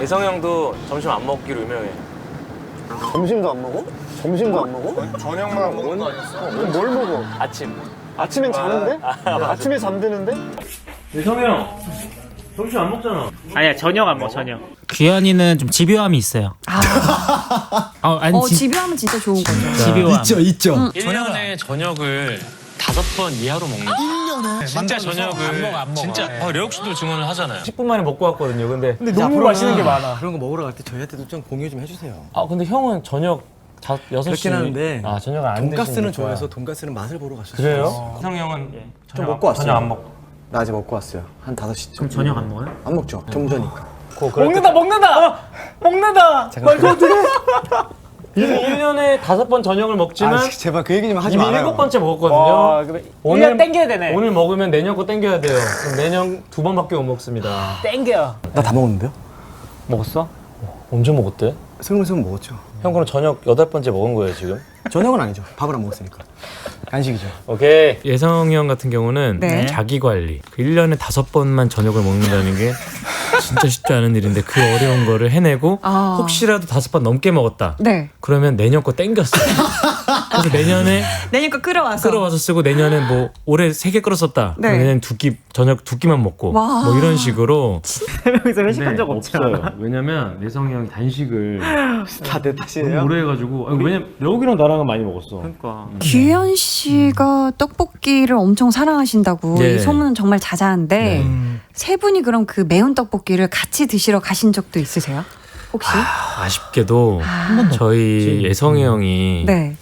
예성 형도 점심 안 먹기로 유명해. 점심도 안 먹어? 점심도 안 먹어? 저녁만 먹는 거 아니었어? 그럼 뭘 먹어? 아침. 아침엔 자는데? 아 침에 잠드는데? 예성 형 점심 안 먹잖아. 아니야 저녁 안 먹어 저녁. 규현이는 좀 집요함이 있어요. 아, 아니 어, 지, 집요하면 진짜 좋은 거죠. 집요함. 있죠, 있죠. 1년에 저녁을 다섯 번 이하로 먹는 1년에? 진짜 저녁을 진짜 어, 레옥 씨도 주문을 하잖아요 10분 만에 먹고 왔거든요 근데 근데 너무 맛있는 게 많아. 그런 거 먹으러 갈 때 저희한테도 좀 공유 좀 해주세요. 아 근데 형은 저녁 다, 6시 그렇긴 한데 아 저녁을 안 돈가스는 드시니까. 좋아해서 돈가스는 맛을 보러 가셨어요. 그래요? 예성 형은 좀 먹고 왔어요. 저녁 안 먹고 나 아직 먹고 왔어요. 한 5시쯤. 그럼 저녁 안 먹어요? 안 먹죠. 경조니까. 먹는다 먹는다 먹는다 말도 안 돼. 1년에 다섯 번 저녁을 먹지만 아, 제발 그 얘기 좀 하지 이미 말아요. 일곱 번째 먹었거든요 와 그래. 오늘 땡겨야 되네. 오늘 먹으면 내년 거 땡겨야 돼요 그럼 내년 두 번밖에 못 먹습니다 땡겨. 나 다 먹었는데요? 먹었어? 언제 먹었대? 스물스물 먹었죠. 형 그럼 저녁 여덟 번째 먹은 거예요 지금? 저녁은 아니죠. 밥을 안 먹었으니까. 간식이죠. 오케이 예성 형 같은 경우는 네. 자기 관리 그 1년에 다섯 번만 저녁을 먹는다는 게 진짜 쉽지 않은 일인데 그 어려운 거를 해내고 아. 혹시라도 다섯 번 넘게 먹었다 네. 그러면 내년 거 땡겼어 그래서 내년에 내년 거 끌어와서. 끌어와서 쓰고 내년에 뭐 올해 세 개 끌었었다 네. 내년 두끼 저녁 두 끼만 먹고 와. 뭐 이런 식으로 여기서 회식한 적 없지 않아? 없어요 왜냐면 예성이 형이 단식을 다내 탓이에요? 오래 해가지고 아니, 왜냐면 여기랑 나랑은 많이 먹었어 그러니까. 규현 씨가 떡볶이를 엄청 사랑하신다고 네. 이 소문은 정말 자자한데 네. 세 분이 그럼 그 매운 떡볶이를 같이 드시러 가신 적도 있으세요? 혹시? 아쉽게도 아, 저희 예성이 형이 네.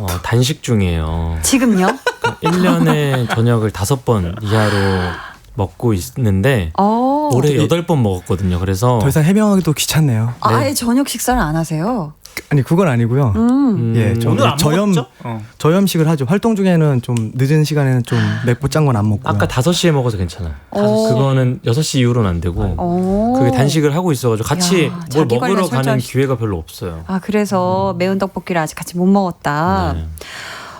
어, 단식 중이에요 지금요? 1년에 저녁을 다섯 번 이하로 먹고 있는데 어. 올해 여덟 번 먹었거든요. 그래서 더 이상 해명하기도 귀찮네요. 아예 저녁 식사를 안 하세요? 아니 그건 아니고요. 음. 음, 예, 좀 오늘 안 저염 먹었죠? 저염식을 하죠. 활동 중에는 좀 늦은 시간에는 좀 맵고 짠 건 안 먹고요. 아까 5시에 먹어서 괜찮아요. 오. 그거는 6시 이후로는 안 되고 어. 그게 단식을 하고 있어가지고 같이 야, 뭘 자기 먹으러 가는 철저하시- 기회가 별로 없어요. 아 그래서 매운 떡볶이를 아직 같이 못 먹었다. 네.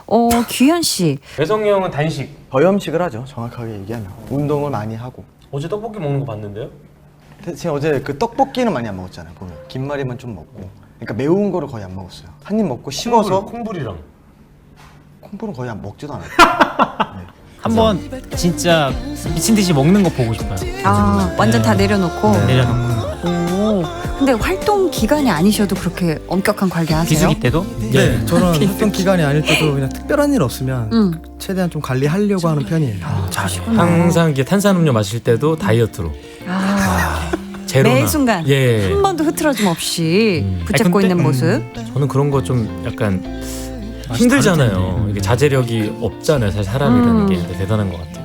어 규현 씨. 배성이 형은 단식. 저염식을 하죠. 정확하게 얘기하면 운동을 많이 하고. 어제 떡볶이 먹는 거 봤는데요? 제가 어제 그 떡볶이는 많이 안 먹었잖아요. 보면 김말이만 좀 먹고. 그러니까 매운 거를 거의 안 먹었어요. 한 입 먹고 식어서 콩불이랑. 콩불은 거의 안 먹지도 않아요. 한번 진짜 미친 듯이 먹는 거 보고 싶어요. 아 완전 다 내려놓고. 네. 내려놓고 오. 근데 활동 기간이 아니셔도 그렇게 엄격한 관리하세요? 비수기 때도 네, 저는 어떤 기간이 아닐 때도 그냥 특별한 일 없으면 응. 최대한 좀 관리하려고 하는 편이에요. 그러시구나. 항상 이게 탄산음료 마실 때도 다이어트로. 아, 제로나. 매 순간 예. 한 번도 흐트러짐 없이 음. 붙잡고 아니, 근데- 있는 모습. 저는 그런 거 좀 약간 힘들잖아요. 이게 자제력이 없잖아요. 사실 사람이라는 음. 게 대단한 것 같아요.